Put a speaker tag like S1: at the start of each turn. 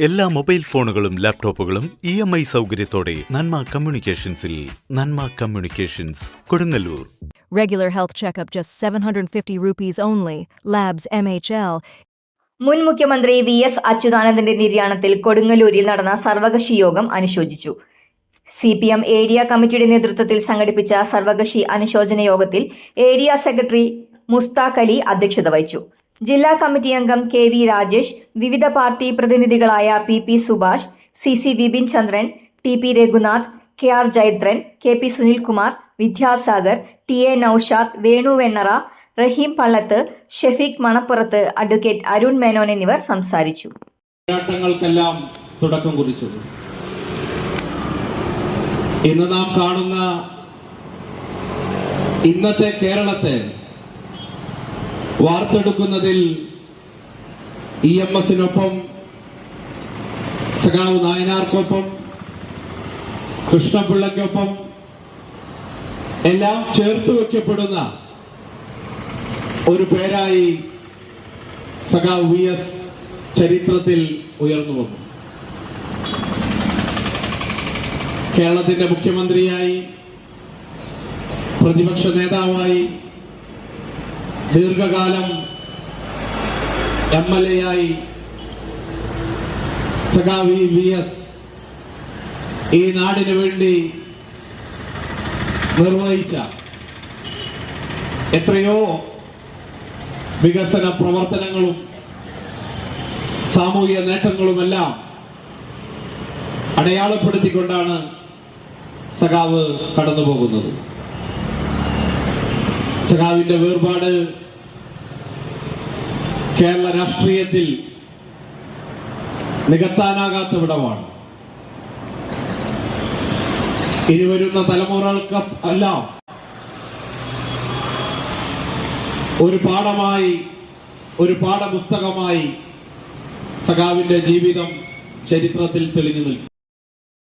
S1: എല്ലാ മൊബൈൽ ഫോണുകളും ലാപ്ടോപ്പുകളും ഇ എം ഐ സൗകര്യത്തോടെ നന്മ കമ്മ്യൂണിക്കേഷൻസിൽ Nanma communications Kodungallur
S2: Regular health checkup just 750 rupees only. Labs MHL.
S3: മുൻ മുഖ്യമന്ത്രി വി എസ് അച്യുതാനന്ദന്റെ നിര്യാണത്തിൽ കൊടുങ്ങല്ലൂരിൽ നടന്ന സർവകക്ഷി യോഗം അനുശോചിച്ചു സി പി എം ഏരിയ കമ്മിറ്റിയുടെ നേതൃത്വത്തിൽ സംഘടിപ്പിച്ച സർവകക്ഷി അനുശോചന യോഗത്തിൽ ഏരിയ സെക്രട്ടറി മുസ്താഖ് അലി അധ്യക്ഷത വഹിച്ചു ജില്ലാ കമ്മിറ്റി അംഗം കെ വി രാജേഷ് വിവിധ party പ്രതിനിധികളായ P P Subhash C C Vipin Chandran T P Raghunath K R Jayadran K P Sunilkumar Vidyasagar T A Naushad Venu Vennara Rahim Pallath Shafeeq Manappurath advocate Arun Menon എന്നിവർ സംസാരിച്ചു.
S4: തുടക്കം കുറിച്ചത്. ഇന്ന് നാം കാണുന്ന ഇന്നത്തെ കേരളത്തെ വാർത്തെടുക്കുന്നതിൽ ഇ എം എസിനൊപ്പം സഖാവ് നായനാർക്കൊപ്പം കൃഷ്ണപിള്ളക്കൊപ്പം എല്ലാം ചേർത്ത് വയ്ക്കപ്പെടുന്ന ഒരു പേരായി സഖാവ് വി എസ് ചരിത്രത്തിൽ ഉയർന്നു വന്നു. കേരളത്തിന്റെ മുഖ്യമന്ത്രിയായി പ്രതിപക്ഷ നേതാവായി ദീർഘകാലം എം എൽ എ ആയി സഖാവി വി എസ് ഈ നാടിനു വേണ്ടി നിർവഹിച്ച എത്രയോ വികസന പ്രവർത്തനങ്ങളും സാമൂഹിക നേട്ടങ്ങളുമെല്ലാം അടയാളപ്പെടുത്തിക്കൊണ്ടാണ് സഖാവ് കടന്നു പോകുന്നത് സഖാവിന്റെ വേർപാട് കേരള രാഷ്ട്രീയത്തിൽ നികത്താനാകാത്ത വിടവാണ്. ഇനി വരുന്ന തലമുറകൾക്ക് അല്ല ഒരു പാഠമായി ഒരു പാഠപുസ്തകമായി സഖാവിന്റെ ജീവിതം ചരിത്രത്തിൽ തെളിഞ്ഞു നിൽക്കും.